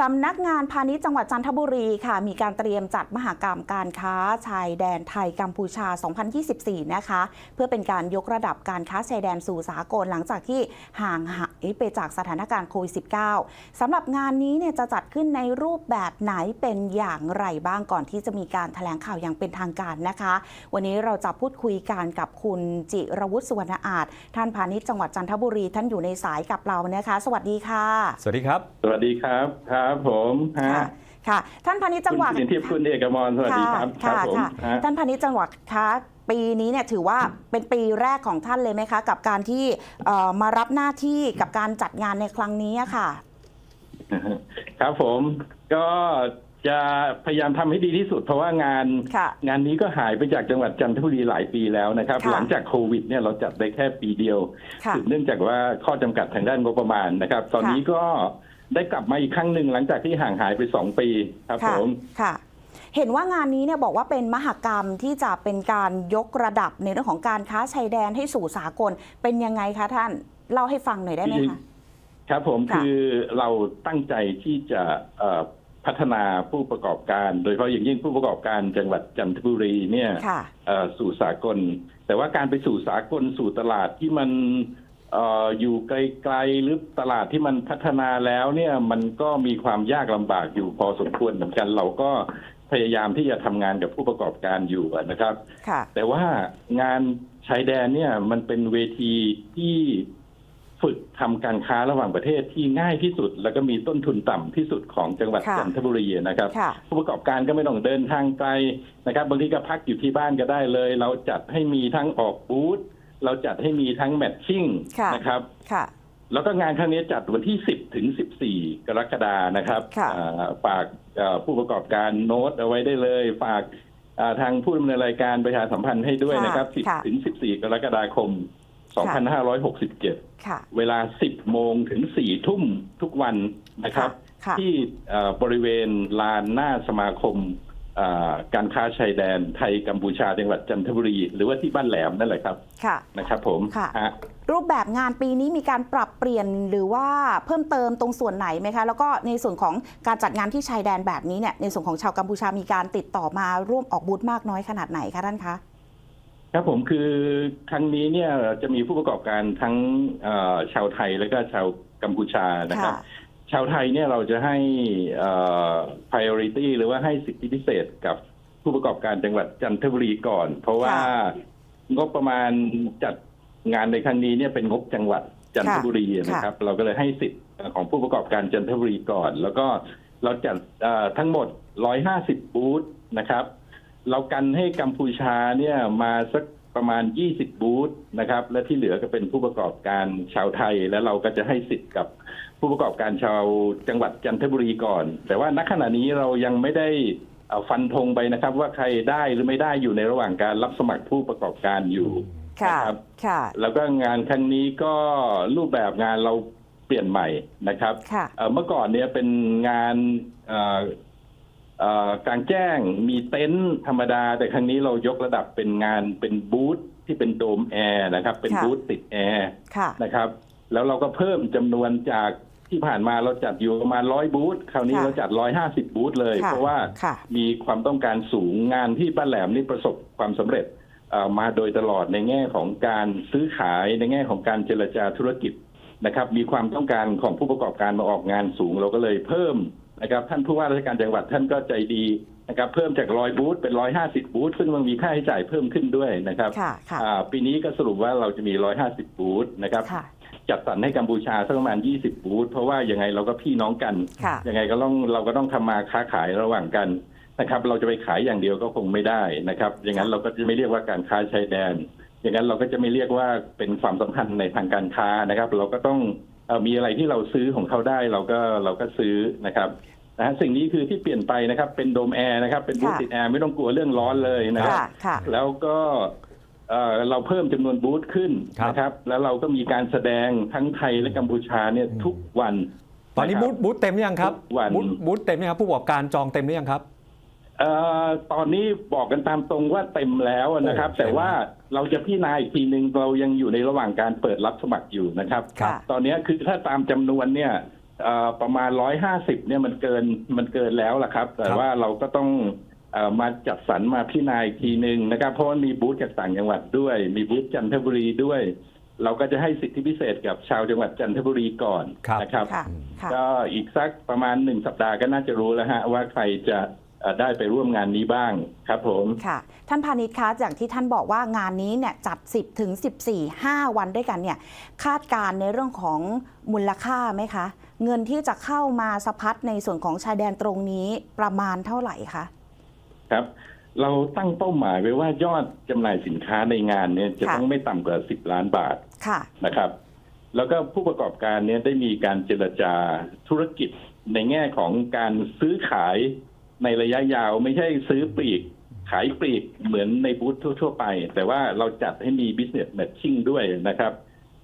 สำนักงานพาณิชย์จังหวัดจันทบุรีค่ะ มีการเตรียมจัดมหากรรมการค้าชายแดนไทยกัมพูชา 2024 นะคะ เพื่อเป็นการยกระดับการค้าชายแดนสู่สากลหลังจากที่ห่างหายไปจากสถานการณ์โควิด -19 สำหรับงานนี้เนี่ยจะจัดขึ้นในรูปแบบไหนเป็นอย่างไรบ้างก่อนที่จะมีการแถลงข่าวอย่างเป็นทางการนะคะ วันนี้เราจะพูดคุยกันกับคุณจิรวุฒิสุวรรณอาจท่านพาณิชย์จังหวัดจันทบุรีท่านอยู่ในสายกับเรานะคะ สวัสดีค่ะ สวัสดีครับ สวัสดีครับครับผมฮะค่ะค่ะ ท่านพาณิชย์จังหวัดคุณสิริทิพย์คุณเอกมรสวัสดีครับครัค่ะบผมค่ะฮะท่านพาณิชย์จังหวัดคะปีนี้เนี่ยถือว่าเป็นปีแรกของท่านเลยไหมคะ กับการที่เอ่อมารับหน้าที่กับการจัดงานในครั้งนี้อะค่ะ ครับผมก็จะพยายามทำให้ดีที่สุดเพราะว่างานค่ะงานนี้ก็หายไปจากจังหวัดจันทบุรีหลายปีแล้วนะครับค่ะหลังจากโควิดเนี่ยเราจัดได้แค่ปีเดียวค่ะเนื่องจากว่าข้อจำกัดทางด้านงบประมาณนะครับ ตอนนี้ก็ ได้กลับมาอีกครั้งหนึ่งหลังจากที่ห่างหายไปสองปีครับผค่ะมค่ะ เห็นว่างานนี้เนี่ยบอกว่าเป็นมหกรรมที่จะเป็นการยกระดับในเรื่องของการค้าชายแดนให้สู่สากลเป็นยังไงคะท่านเล่าให้ฟังหน่อยได้ไหมคะ ครับผมค่ะ คือเราตั้งใจที่จะเอ่อพัฒนาผู้ประกอบการ โดยเฉพาะอย่างยิ่งผู้ประกอบการจังหวัดจันทบุรีเนี่ย ค่ะ เอ่อสู่สากล แต่ว่าการไปสู่สากลสู่ตลาดที่มัน เอออยู่ไกลๆหรือตลาดที่มันพัฒนาแล้วเนี่ยมันก็มีความยากลำบากอยู่พอสมควรเหมือนกันเราก็พยายามที่จะทำงานกับผู้ประกอบการอยู่นะครับ ค่ะ แต่ว่างานชายแดนเนี่ยมันเป็นเวทีที่ฝึกทำการค้าระหว่างประเทศที่ง่ายที่สุด แล้วก็มีต้นทุนต่ำที่สุดของจังหวัดค่ะ จันทบุรีนะครับ ค่ะ ผู้ประกอบการก็ไม่ต้องเดินทางไกลนะครับบางทีก็พักอยู่ที่บ้านก็ได้เลย เราจัดให้มีทั้งออกบูธ เราจัดให้มีทั้งแมทชิ่งค่ะนะครับ ค่ะ แล้วก็งานครั้งนี้จัดวันที่ 10 ถึง 14 กรกฎานะครับค่ะอ่าฝากเอ่อผู้ประกอบการโน้ตเอาไว้ได้เลย ฝากอ่าทางผู้ดำเนินรายการประชาสัมพันธ์ให้ด้วยนะครับ ค่ะ10 ถึง 14 กรกฎาคม 2567 ค่ะ เวลา 10 โมงถึง 4 ทุ่มทุกวันนะครับ ค่ะ ที่เอ่อบริเวณลานหน้าสมาคมอ่า การค้าชายแดนไทยกัมพูชาจังหวัดจันทบุรี หรือว่าที่บ้านแหลมนั่นแหละครับค่ะนะครับผมค่ะฮะรูปแบบงานปีนี้มีการปรับเปลี่ยนหรือว่าเพิ่มเติมตรงส่วนไหนไหมคะ แล้วก็ในส่วนของการจัดงานที่ชายแดนแบบนี้เนี่ยในส่วนของชาวกัมพูชามีการติดต่อมาร่วมออกบูธมากน้อยขนาดไหนคะท่านคะครับผมคือครั้งนี้เนี่ยจะมีผู้ประกอบการทั้งเอ่อชาวไทยและก็ชาวกัมพูชานะครับค่ะ ชาวไทยเนี่ยเราจะให้เอ่อ priority หรือว่าให้สิทธิพิเศษกับผู้ประกอบการจังหวัดจันทบุรีก่อน เพราะว่าค่ะงบประมาณจัดงานในครั้งนี้เนี่ยเป็นงบจังหวัดจันทบุรีนะครับ เราก็เลยให้สิทธิ์ของผู้ประกอบการจันทบุรีก่อน แล้วก็เราจัดเอ่อทั้งหมด 150 บูธนะครับ เรากันให้กัมพูชาเนี่ยมาสักประมาณ 20 บูธนะครับ และที่เหลือก็เป็นผู้ประกอบการชาวไทย แล้วเราก็จะให้สิทธิ์กับ ผู้ประกอบการชาวจังหวัดจันทบุรีก่อน แต่ว่าณขณะนี้เรายังไม่ได้เอ่อฟันธงไปนะครับ ว่าใครได้หรือไม่ได้อยู่ในระหว่างการรับสมัครผู้ประกอบการอยู่ค่ะนะครับค่ะ แล้วก็งานครั้งนี้ก็รูปแบบงานเราเปลี่ยนใหม่นะครับค่ะเอ่อเมื่อก่อนเนี่ยเป็นงานเอ่อเอ่อกลางแจ้งมีเต็นท์ธรรมดา แต่ครั้งนี้เรายกระดับเป็นงานเป็นบูธที่เป็นโดมแอร์นะครับ เป็นค่ะบูธติดแอร์ค่ะนะครับ แล้วเราก็เพิ่มจำนวนจากที่ผ่านมาเราจัดอยู่ประมาณร้อยบูธคราวนี้ค่ะเราจัดร้อยห้าสิบบูธเลยค่ะเพราะว่าค่ะมีความต้องการสูงงานที่ป้าแหลมนี่ประสบความสำเร็จเอ่อมาโดยตลอดในแง่ของการซื้อขายในแง่ของการเจรจาธุรกิจนะครับ มีความต้องการของผู้ประกอบการมาออกงานสูง เราก็เลยเพิ่มนะครับ ท่านผู้ว่าราชการจังหวัดท่านก็ใจดีนะครับ เพิ่มจากร้อยบูธเป็นร้อยห้าสิบบูธซึ่งมันมีค่าใช้จ่ายเพิ่มขึ้นด้วยนะครับค่ะค่ะอ่าปีนี้ก็สรุปว่าเราจะมีร้อยห้าสิบบูธนะครับค่ะ จัดสรรให้กัมพูชาสักประมาณ 20 บูธเพราะว่ายังไงเราก็พี่น้องกัน ค่ะ ยังไงก็ต้องเราก็ต้องทำมาค้าขายระหว่างกันนะครับ เราจะไปขายอย่างเดียวก็คงไม่ได้นะครับอย่างนั้นเราก็จะไม่เรียกว่าการค้าชายแดน อย่างนั้นเราก็จะไม่เรียกว่าเป็นความสัมพันธ์ในทางการค้านะครับ เราก็ต้องเอ่อมีอะไรที่เราซื้อของเขาได้เราก็เราก็ซื้อนะครับนะฮะสิ่งนี้คือที่เปลี่ยนไปนะครับเป็นโดมแอร์นะครับเป็นบูธค่ะ ติดแอร์ไม่ต้องกลัวเรื่องร้อนเลยนะครับ ค่ะ ค่ะ แล้วก็ เอ่อเราเพิ่มจำนวนบูธขึ้นครับนะครับ แล้วเราก็มีการแสดงทั้งไทยและกัมพูชาเนี่ยทุกวัน ตอนนี้ะคบูรับธบูธเต็มหรือยังครับทุกวันบูธบูธเต็มหรือยังครับผู้ประกอบการจองเต็มหรือยังครับเอ่อตอนนี้บอกกันตามตรงว่าเต็มแล้วนะครับโอ้แต่ว่าเราจะพิจารณาอีกทีหนึ่งเรายังอยู่ในระหว่างการเปิดรับสมัครอยู่นะครับค่ะตอนนี้คือถ้าตามจำนวนเนี่ยเอ่อประมาณร้อยห้าสิบเนี่ยมันเกินมันเกินแล้วล่ะครับ แต่ครับว่าเราก็ต้องเอ่อ มาจัดสรรมาพิจารณาอีกทีหนึ่งนะครับ เพราะว่ามีบูธจากต่างจังหวัดด้วย มีบูธจันทบุรีด้วย เราก็จะให้สิทธิพิเศษกับชาวจังหวัดจันทบุรีก่อนครับนะครับค่ะค่ะก็อีกสักประมาณหนึ่งสัปดาห์ก็น่าจะรู้แล้วฮะว่าใครจะเอ่อได้ไปร่วมงานนี้บ้างครับผม ค่ะ ท่านพาณิชย์คะอย่างที่ท่านบอกว่างานนี้เนี่ยจัด 10 ถึง 14 5 วันด้วยกันเนี่ยคาดการณ์ในเรื่องของมูลค่าไหมคะ เงินที่จะเข้ามาสะพัดในส่วนของชายแดนตรงนี้ประมาณเท่าไหร่คะ ครับ เราตั้งเป้าหมายไว้ว่ายอดจำหน่ายสินค้าในงานเนี่ยจะค่ะต้องไม่ต่ำกว่า10ล้านบาทค่ะนะครับ แล้วก็ผู้ประกอบการเนี่ยได้มีการเจรจาธุรกิจในแง่ของการซื้อขายในระยะยาวไม่ใช่ซื้อปลีกขายปลีกเหมือนในบูธทั่ว ๆ ไป แต่ว่าเราจัดให้มี business matching ด้วยนะครับ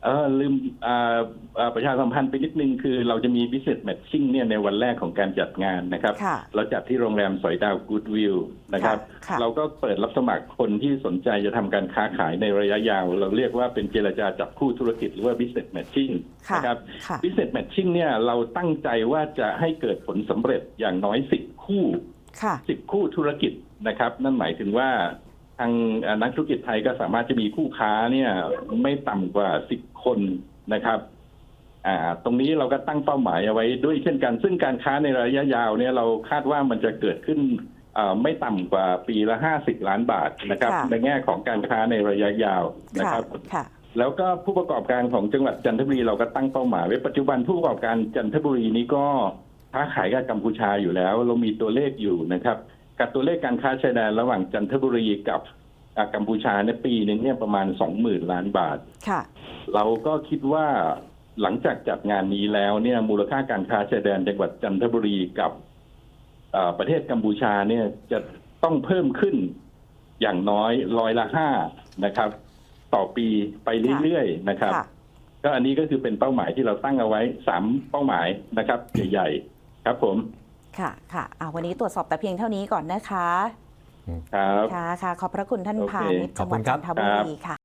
เออลืมอ่าอ่าประชาสัมพันธ์ไปนิดนึงคือเราจะมี business matching เนี่ยในวันแรกของการจัดงานนะครับ ค่ะเราจัดที่โรงแรมสอยดาวกูดวิวนะครับค่ะค่ะ เราก็เปิดรับสมัครคนที่สนใจจะทำการค้าขายในระยะยาว เราเรียกว่าเป็นเจรจาจับคู่ธุรกิจหรือว่า business matching ค่ะนะครับ ค่ะ business matching เนี่ยเราตั้งใจว่าจะให้เกิดผลสำเร็จอย่างน้อย 10 คู่ ค่ะ 10 คู่ธุรกิจนะครับ นั่นหมายถึงว่าทางเอ่อนักธุรกิจไทยก็สามารถจะมีคู่ค้าเนี่ยไม่ต่ำกว่า 10 คนนะครับอ่าตรงนี้เราก็ตั้งเป้าหมายเอาไว้ด้วยเช่นกัน ซึ่งการค้าในระยะยาวเนี่ยเราคาดว่ามันจะเกิดขึ้นเอ่อไม่ต่ำกว่าปีละ50ล้านบาทนะครับค่ะในแง่ของการค้าในระยะยาวนะค่ะครับค่ะแล้วก็ผู้ประกอบการของจังหวัดจันทบุรีเราก็ตั้งเป้าหมายไว้ปัจจุบันผู้ประกอบการจันทบุรีนี้ก็ค้าขายกับกัมพูชาอยู่แล้ว เรามีตัวเลขอยู่นะครับ กับตัวเลขการค้าชายแดนระหว่างจันทบุรีกับ อ่ากัมพูชาในยปีหนึงเนี่ยประมาณสองหมื่นล้านบาท ค่ะ เราก็คิดว่าหลังจากจัดงานนี้แล้วเนี่ยมูลค่าการค้าชายแดนจังหวัดจันทบุรีกับเอ่อประเทศกัมพูชาเนี่ยจะต้องเพิ่มขึ้นอย่างน้อยร้อยละห้านะครับ ต่อปีไปเรื่อยๆนะครับค่ะก็อันนี้ก็คือเป็นเป้าหมายที่เราตั้งเอาไว้สามเป้าหมายนะครับ ใหญ่ๆครับผม ค่ะค่ะอ่าวันนี้ตรวจสอบแต่เพียงเท่านี้ก่อนนะคะ ครับ ค่ะค่ะขอบพระคุณท่านโอเคพาณิชย์จังหวัดขอบคุณครัจับนทบุรีค่ะ